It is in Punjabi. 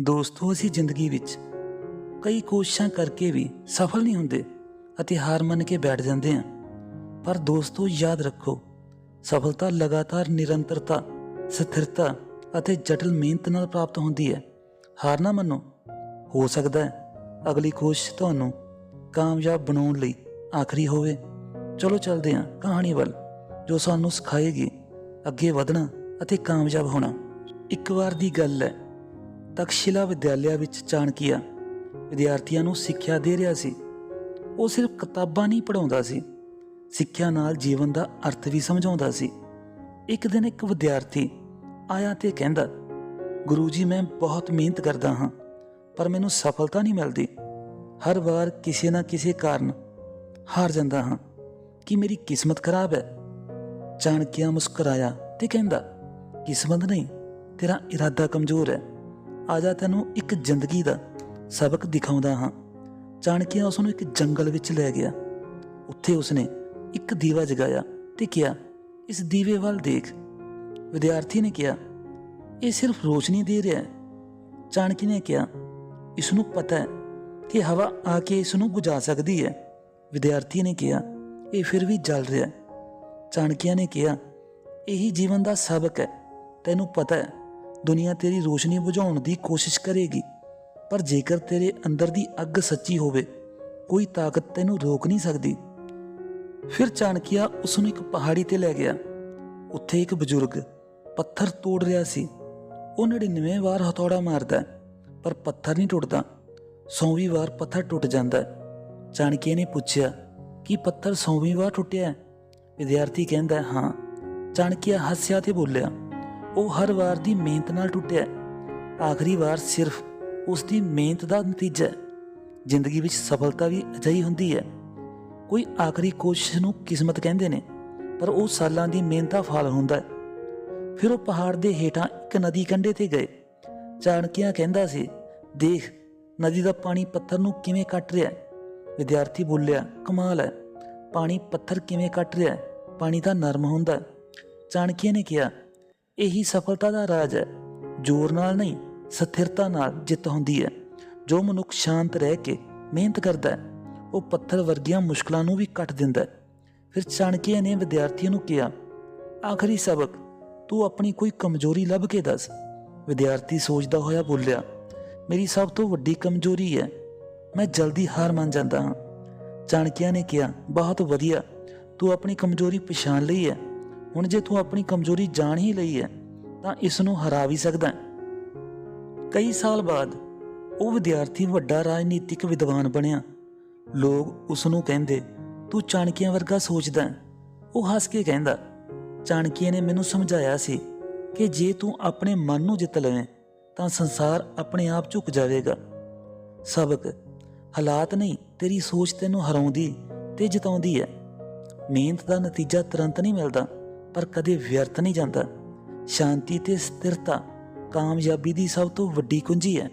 ਦੋਸਤੋ, ਅਸੀਂ ਜ਼ਿੰਦਗੀ ਵਿੱਚ ਕਈ ਕੋਸ਼ਿਸ਼ਾਂ ਕਰਕੇ ਵੀ ਸਫਲ ਨਹੀਂ ਹੁੰਦੇ ਅਤੇ ਹਾਰ ਮੰਨ ਕੇ ਬੈਠ ਜਾਂਦੇ ਹਾਂ। ਪਰ ਦੋਸਤੋ, ਯਾਦ ਰੱਖੋ, ਸਫਲਤਾ ਲਗਾਤਾਰ ਨਿਰੰਤਰਤਾ, ਸਥਿਰਤਾ ਅਤੇ ਜਟਲ ਮਿਹਨਤ ਨਾਲ ਪ੍ਰਾਪਤ ਹੁੰਦੀ ਹੈ। ਹਾਰ ਨਾ ਮੰਨੋ, ਹੋ ਸਕਦਾ ਹੈ ਅਗਲੀ ਕੋਸ਼ਿਸ਼ ਤੁਹਾਨੂੰ ਕਾਮਯਾਬ ਬਣਾਉਣ ਲਈ ਆਖਰੀ ਹੋਵੇ। ਚਲੋ, ਚੱਲਦੇ ਹਾਂ ਕਹਾਣੀ ਵੱਲ, ਜੋ ਸਾਨੂੰ ਸਿਖਾਏਗੀ। ਅੱਗੇ ਵਧਣਾ ਅਤੇ ਕਾਮਯਾਬ ਹੋਣਾ। ਇੱਕ ਵਾਰ ਦੀ ਗੱਲ ਹੈ ਤਕਸ਼ਿਲਾ ਵਿਦਿਆਲਿਆ ਵਿੱਚ ਚਾਣਕੀਆ ਵਿਦਿਆਰਥੀਆਂ ਨੂੰ ਸਿੱਖਿਆ ਦੇ ਰਿਹਾ ਸੀ। ਉਹ ਸਿਰਫ ਕਿਤਾਬਾਂ ਨਹੀਂ ਪੜਾਉਂਦਾ ਸੀ। ਸਿੱਖਿਆ ਨਾਲ ਜੀਵਨ ਦਾ ਅਰਥ ਵੀ ਸਮਝਾਉਂਦਾ ਸੀ। ਇੱਕ ਦਿਨ ਇੱਕ ਵਿਦਿਆਰਥੀ ਆਇਆ ਤੇ ਕਹਿੰਦਾ, ਗੁਰੂ ਜੀ, ਮੈਂ ਬਹੁਤ ਮਿਹਨਤ ਕਰਦਾ ਹਾਂ, ਪਰ ਮੈਨੂੰ ਸਫਲਤਾ ਨਹੀਂ ਮਿਲਦੀ। ਹਰ ਵਾਰ ਕਿਸੇ ਨਾ ਕਿਸੇ ਕਾਰਨ ਹਾਰ ਜਾਂਦਾ ਹਾਂ। ਕਿ ਮੇਰੀ ਕਿਸਮਤ ਖਰਾਬ ਹੈ? ਚਾਣਕਿਆ ਮੁਸਕਰਾਇਆ ਤੇ ਕਹਿੰਦਾ, ਕਿਸਮਤ ਨਹੀਂ, ਤੇਰਾ ਇਰਾਦਾ ਕਮਜ਼ੋਰ ਹੈ। ਆਜਾ ਤੈਨੂੰ ਇੱਕ ਜ਼ਿੰਦਗੀ ਦਾ ਸਬਕ ਦਿਖਾਉਂਦਾ ਹਾਂ। ਚਾਣਕਿਆ ਉਸ ਨੂੰ ਇੱਕ ਜੰਗਲ ਵਿੱਚ ਲੈ ਗਿਆ। ਉੱਥੇ ਉਸਨੇ ਇੱਕ ਦੀਵਾ ਜਗਾਇਆ ਤੇ ਕਿਹਾ, ਇਸ ਦੀਵੇ ਵੱਲ ਦੇਖ। ਵਿਦਿਆਰਥੀ ਨੇ ਕਿਹਾ, ਇਹ ਸਿਰਫ ਰੋਸ਼ਨੀ ਦੇ ਰਿਹਾ ਹੈ। ਚਾਣਕੀ ਨੇ ਕਿਹਾ ਇਸ ਨੂੰ ਪਤਾ ਹੈ ਕਿ ਹਵਾ ਆ ਕੇ ਇਸ ਨੂੰ ਬੁਝਾ ਸਕਦੀ ਹੈ। ਵਿਦਿਆਰਥੀ ਨੇ ਕਿਹਾ, ਇਹ ਫਿਰ ਵੀ ਜਲ ਰਿਹਾ ਹੈ। ਚਾਣਕਿਆ ਨੇ ਕਿਹਾ, ਇਹੀ ਜੀਵਨ ਦਾ ਸਬਕ ਹੈ। ਤੈਨੂੰ ਪਤਾ ਹੈ ਦੁਨੀਆ ਤੇਰੀ ਰੋਸ਼ਨੀ ਬੁਝਾਉਣ ਦੀ ਕੋਸ਼ਿਸ਼ ਕਰੇਗੀ। ਪਰ ਜੇਕਰ ਤੇਰੇ ਅੰਦਰ ਦੀ ਅੱਗ ਸੱਚੀ ਹੋਵੇ, ਕੋਈ ਤਾਕਤ ਤੈਨੂੰ ਰੋਕ ਨਹੀਂ ਸਕਦੀ। ਫਿਰ ਚਾਣਕਿਆ ਉਸ ਨੂੰ ਇੱਕ ਪਹਾੜੀ ਤੇ ਲੈ ਗਿਆ। ਉੱਥੇ ਇੱਕ ਬਜ਼ੁਰਗ ਪੱਥਰ ਤੋੜ ਰਿਹਾ ਸੀ। ਉਹ 99 ਵਾਰ ਹਥੌੜਾ ਮਾਰਦਾ ਪਰ ਪੱਥਰ ਨਹੀਂ ਟੁੱਟਦਾ। 100ਵੀਂ ਵਾਰ ਪੱਥਰ ਟੁੱਟ ਜਾਂਦਾ ਹੈ। ਚਾਣਕਿਆ ਨੇ ਪੁੱਛਿਆ, ਕਿ ਪੱਥਰ 100ਵੀਂ ਵਾਰ ਟੁੱਟਿਆ ਵਿਦਿਆਰਥੀ ਕਹਿੰਦਾ ਹਾਂ। ਚਾਣਕਿਆ ਹੱਸਿਆ ਤੇ ਬੋਲਿਆ ਉਹ ਹਰ ਵਾਰ ਦੀ ਮਿਹਨਤ ਨਾਲ ਟੁੱਟਿਆ ਆਖਰੀ ਵਾਰ ਸਿਰਫ ਉਸ ਦੀ ਮਿਹਨਤ ਦਾ ਨਤੀਜਾ ਜ਼ਿੰਦਗੀ ਵਿੱਚ ਸਫਲਤਾ ਵੀ ਅਜਿਹੀ ਹੁੰਦੀ ਹੈ। ਕੋਈ ਆਖਰੀ ਕੋਸ਼ਿਸ਼ ਨੂੰ ਕਿਸਮਤ ਕਹਿੰਦੇ ਨੇ, ਪਰ ਉਹ ਸਾਲਾਂ ਦੀ ਮਿਹਨਤ ਦਾ ਫਲ ਹੁੰਦਾ ਹੈ। ਫਿਰ ਉਹ ਪਹਾੜ ਦੇ ਹੇਠਾਂ ਇੱਕ ਨਦੀ ਕੰਢੇ ਤੇ ਗਏ। ਚਾਣਕਿਆ ਕਹਿੰਦਾ ਸੀ, ਦੇਖ, ਨਦੀ ਦਾ ਪਾਣੀ ਪੱਥਰ ਨੂੰ ਕਿਵੇਂ ਕੱਟ ਰਿਹਾ ਵਿਦਿਆਰਥੀ ਬੋਲਿਆ, ਕਮਾਲ ਹੈ, ਪਾਣੀ ਪੱਥਰ ਕਿਵੇਂ ਕੱਟ ਰਿਹਾ ਪਾਣੀ ਤਾਂ ਨਰਮ ਹੁੰਦਾ ਹੈ। ਚਾਣਕਿਆ ਨੇ ਕਿਹਾ ਇਹੀ ਸਫਲਤਾ ਦਾ ਰਾਜ ਹੈ। ਜ਼ੋਰ ਨਾਲ ਨਹੀਂ, ਸਥਿਰਤਾ ਨਾਲ ਜਿੱਤ ਹੁੰਦੀ ਹੈ। ਜੋ ਮਨੁੱਖ ਸ਼ਾਂਤ ਰਹਿ ਕੇ ਮਿਹਨਤ ਕਰਦਾ ਹੈ, ਉਹ ਪੱਥਰ ਵਰਗੀਆਂ ਮੁਸ਼ਕਲਾਂ ਨੂੰ ਵੀ ਕੱਟ ਦਿੰਦਾ ਹੈ। ਫਿਰ ਚਾਣਕਿਆ ਨੇ ਵਿਦਿਆਰਥੀਆਂ ਨੂੰ ਕਿਹਾ, ਆਖਰੀ ਸਬਕ, ਤੂੰ ਆਪਣੀ ਕੋਈ ਕਮਜ਼ੋਰੀ ਲੱਭ ਕੇ ਦੱਸ। ਵਿਦਿਆਰਥੀ ਸੋਚਦਾ ਹੋਇਆ ਬੋਲਿਆ, ਮੇਰੀ ਸਭ ਤੋਂ ਵੱਡੀ ਕਮਜ਼ੋਰੀ ਹੈ, ਮੈਂ ਜਲਦੀ ਹਾਰ ਮੰਨ ਜਾਂਦਾ ਹਾਂ। ਚਾਣਕਿਆ ਨੇ ਕਿਹਾ, ਬਹੁਤ ਵਧੀਆ, ਤੂੰ ਆਪਣੀ ਕਮਜ਼ੋਰੀ ਪਛਾਣ ਲਈ ਹੈ। ਹੁਣ ਜੇ ਤੂੰ ਆਪਣੀ ਕਮਜ਼ੋਰੀ ਜਾਣ ਹੀ ਲਈ ਹੈ, ਤਾਂ ਇਸ ਨੂੰ ਹਰਾ ਵੀ ਸਕਦਾ ਹੈ। ਕਈ ਸਾਲ ਬਾਅਦ ਉਹ ਵਿਦਿਆਰਥੀ ਵੱਡਾ ਰਾਜਨੀਤਿਕ ਵਿਦਵਾਨ ਬਣਿਆ। ਲੋਕ ਉਸ ਨੂੰ ਕਹਿੰਦੇ, ਤੂੰ ਚਾਣਕੀਆਂ ਵਰਗਾ ਸੋਚਦਾ ਉਹ ਹੱਸ ਕੇ ਕਹਿੰਦਾ, ਚਾਣਕੀਆਂ ਨੇ ਮੈਨੂੰ ਸਮਝਾਇਆ ਸੀ ਕਿ ਜੇ ਤੂੰ ਆਪਣੇ ਮਨ ਨੂੰ ਜਿੱਤ ਲਵੇਂ, ਤਾਂ ਸੰਸਾਰ ਆਪਣੇ ਆਪ ਝੁਕ ਜਾਵੇਗਾ। ਸਬਕ, ਹਾਲਾਤ ਨਹੀਂ, ਤੇਰੀ ਸੋਚ ਤੈਨੂੰ ਹਰਾਉਂਦੀ ਤੇ ਜਿਤਾਉਂਦੀ ਹੈ। ਮਿਹਨਤ ਦਾ ਨਤੀਜਾ ਤੁਰੰਤ ਨਹੀਂ ਮਿਲਦਾ। ਪਰ ਕਦੇ ਵਿਅਰਥ ਨਹੀਂ ਜਾਂਦਾ। ਸ਼ਾਂਤੀ ਤੇ ਸਥਿਰਤਾ ਕਾਮਯਾਬੀ ਦੀ ਸਭ ਤੋਂ ਵੱਡੀ ਕੁੰਜੀ ਹੈ।